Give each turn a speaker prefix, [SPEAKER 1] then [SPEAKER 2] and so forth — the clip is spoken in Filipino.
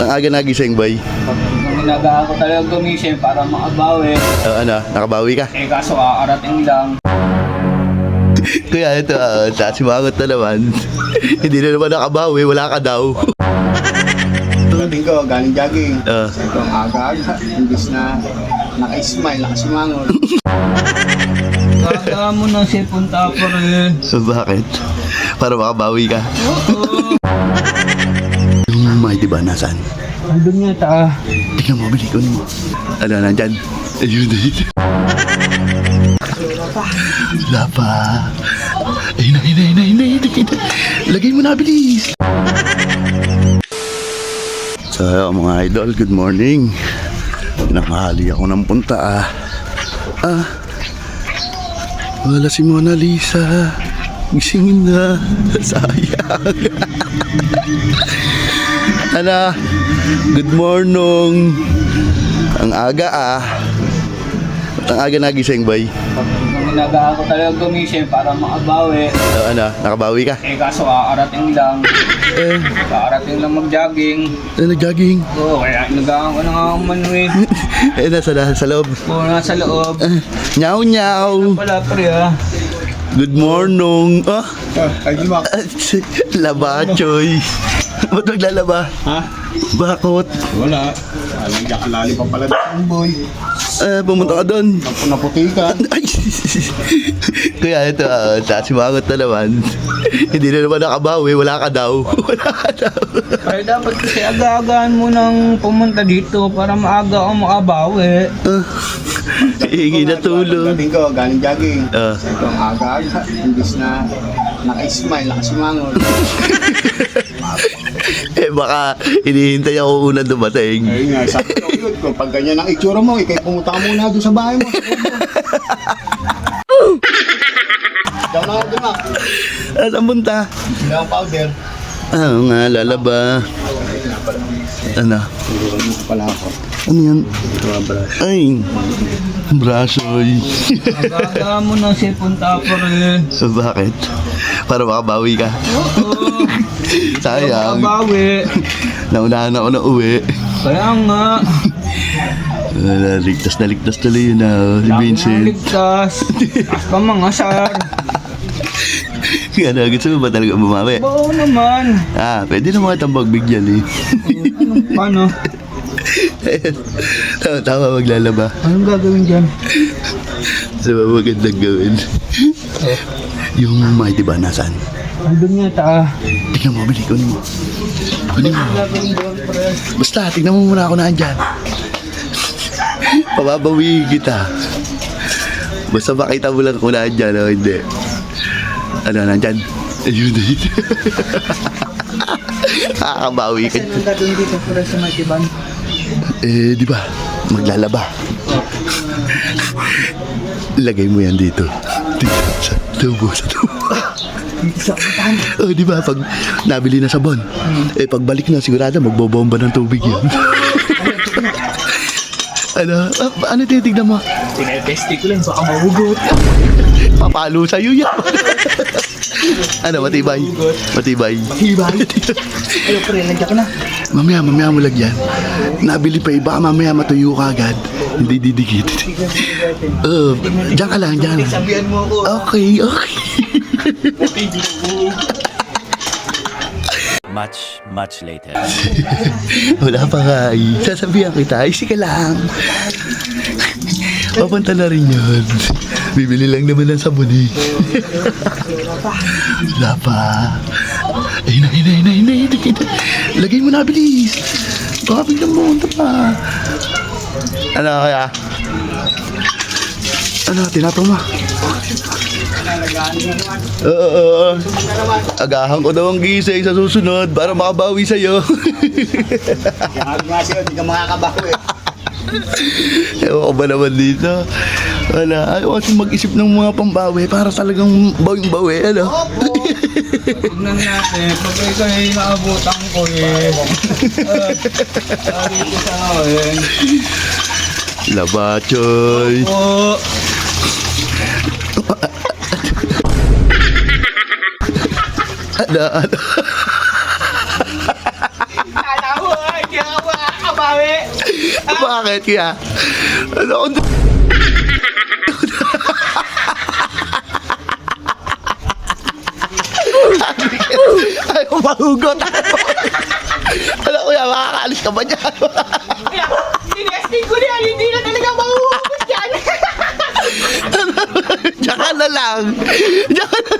[SPEAKER 1] Ang aga nagising, boy.
[SPEAKER 2] Nung inaga ako talaga gumising para makabawi.
[SPEAKER 1] Uh, ano, nakabawi ka?
[SPEAKER 2] Eh kaso kakarating lang.
[SPEAKER 1] Kaya ito, uh, simangot na naman. Hindi na naman nakabawi, wala ka daw.
[SPEAKER 3] Pagdating ko, galing jogging.
[SPEAKER 1] Ah.
[SPEAKER 3] Sabi ko, ang aga-aga, imbis na naka-smile, nakasimangon.
[SPEAKER 2] Kaga mo ng cellphone tapos eh.
[SPEAKER 1] So, bakit? Para makabawi ka.
[SPEAKER 2] Oo.
[SPEAKER 1] Yung may diba, nasaan?
[SPEAKER 2] Andun niya ta.
[SPEAKER 1] Tingnan mo, bili ko mo. Ano, nandyan? Ayun, dito. Wala pa. Ayun na, ayun na, ayun na, ayun na, ayun na, ayun na. Lagay mo na, bilis. So, mga idol, good morning. Nakahali ako ng punta, ah. Ah. Wala si Mona Lisa. Gisingin na. Sayang. Ano? Good morning. Ang aga ah. Ang aga nagising, boy.
[SPEAKER 2] Nung inaga ako talaga gumising para makabawi.
[SPEAKER 1] Uh, ano, nakabawi ka?
[SPEAKER 2] Eh kaso kakarating lang.
[SPEAKER 1] Eh,
[SPEAKER 2] Kakarating lang mag-jogging.
[SPEAKER 1] eh nag-jogging.
[SPEAKER 2] Oo, kaya inagaan ko na nga manuwi.
[SPEAKER 1] Eh, nasa, nasa sa loob.
[SPEAKER 2] Oo, nasa loob.
[SPEAKER 1] Eh, nyaw, nyaw.
[SPEAKER 2] Wala pre ah.
[SPEAKER 1] Good morning. Ah,
[SPEAKER 3] Ay, di ba?
[SPEAKER 1] ah, laba, choy. Ba't maglalaba?
[SPEAKER 3] Ha?
[SPEAKER 1] Bakot?
[SPEAKER 3] Wala. Alam niya, kalali pa pala ng boy.
[SPEAKER 1] Eh, pumunta ka doon.
[SPEAKER 3] Napu naputikan.
[SPEAKER 1] Ay, kaya ito, uh, simangot na naman. Hindi na naman nakabawi, wala ka daw. Wala ka daw.
[SPEAKER 2] Kaya dapat kasi aga-agaan mo nang pumunta dito para maaga ako makabawi.
[SPEAKER 1] Ah, Hihingi na tulong.
[SPEAKER 3] Pagdating ko, galing jogging. Ko, ang aga-aga, imbis na naka-smile, nakasimangon.
[SPEAKER 1] Eh baka hinihintay ako unang dumating.
[SPEAKER 3] Ayun nga, sabi ko, yun, kung pag ganyan ang itsura mo, ikay pumunta ka muna doon sa bahay mo. Diyan na, diyan na.
[SPEAKER 1] Alam punta?
[SPEAKER 3] Hindi ang powder.
[SPEAKER 1] Ah, oo nga, lalaba. Ano?
[SPEAKER 3] Pala ako.
[SPEAKER 1] Ano yan? Ay, brasoy.
[SPEAKER 2] Aga-aga mo ng cellphone tapos eh.
[SPEAKER 1] so, bakit? Para makabawi ka.
[SPEAKER 2] Oo.
[SPEAKER 1] Sayang.
[SPEAKER 2] Makabawi.
[SPEAKER 1] Naunahan ako na uwi.
[SPEAKER 2] Kaya nga.
[SPEAKER 1] Wala, ligtas na ligtas tuloy yun na si Vincent.
[SPEAKER 2] Ligtas. As pa mga sar.
[SPEAKER 1] Ano, gusto mo ba talaga bumawi?
[SPEAKER 2] Oo naman.
[SPEAKER 1] Ah, pwede naman kitang magbigyan eh.
[SPEAKER 2] Ano, paano?
[SPEAKER 1] tama, tama maglalaba.
[SPEAKER 2] Anong gagawin dyan?
[SPEAKER 1] Sa ba magandang gawin? Yung mighty ba nasaan?
[SPEAKER 2] Andun niya ta.
[SPEAKER 1] Tingnan mo, bili, kunin mo. Kunin mo.
[SPEAKER 2] Doon.
[SPEAKER 1] Basta, tingnan mo muna ako na andyan. Pababawi kita. Basta makita mo lang kung naandyan o hindi. Ano, nandyan? Ayun na yun. Kakabawi ka.
[SPEAKER 2] Anong gagawin dito pre sa may tiban?
[SPEAKER 1] Eh, di ba? Maglalaba. Lagay mo yan dito. Tubo, sa tubo.
[SPEAKER 2] Sa kapitan.
[SPEAKER 1] Oh, di ba? Pag nabili na sabon, eh, pagbalik na, sigurado magbobomba ng tubig yan. ano? Ah, ano tinitignan mo?
[SPEAKER 2] Tinetesti ko lang baka mahugot.
[SPEAKER 1] Papalo sa'yo yan. ano, matibay? Matibay.
[SPEAKER 2] Hibay. Ayo pre, nandiyan ka na.
[SPEAKER 1] Mamaya, mamaya mo lagyan. Nabili pa iba, mamaya matuyo ka agad. Hindi didikit. Oh, diyan ka lang, diyan.
[SPEAKER 2] Sabihan mo ako.
[SPEAKER 1] Okay, okay.
[SPEAKER 4] Much, much later.
[SPEAKER 1] Wala pa nga eh. Sasabihan kita, ay sige lang. Papunta na rin yun. Bibili lang naman ng sabon eh. Wala pa. Ayun na, ayun na, ayun na, ayun na. Lagay mo na, bilis. Baka biglang pumunta pa. Ano kaya? Ano, tinatong mo? Oo, oo. Agahan ko daw ang gising sa susunod para makabawi sa'yo.
[SPEAKER 3] Kaya nga siya, hindi ka makakabaho eh.
[SPEAKER 1] Ewan ko ba naman dito? Wala. Ayaw kasi mag-isip ng mga pambawi para talagang bawing-bawi. Ano?
[SPEAKER 2] Tignan natin. Pag ikaw ay naabutan ko eh. Sabi ko sa akin.
[SPEAKER 1] Laba, choy.
[SPEAKER 2] Po. Kala ko, ay, di ako makabawi.
[SPEAKER 1] Bakit kaya? Ano kung... Ayaw mahugot. Ano kuya, makakaalis ka ba dyan?
[SPEAKER 2] Tinesting ko niya, hindi na talaga mahuhugot yan.
[SPEAKER 1] Tsaka na lang. Tsaka na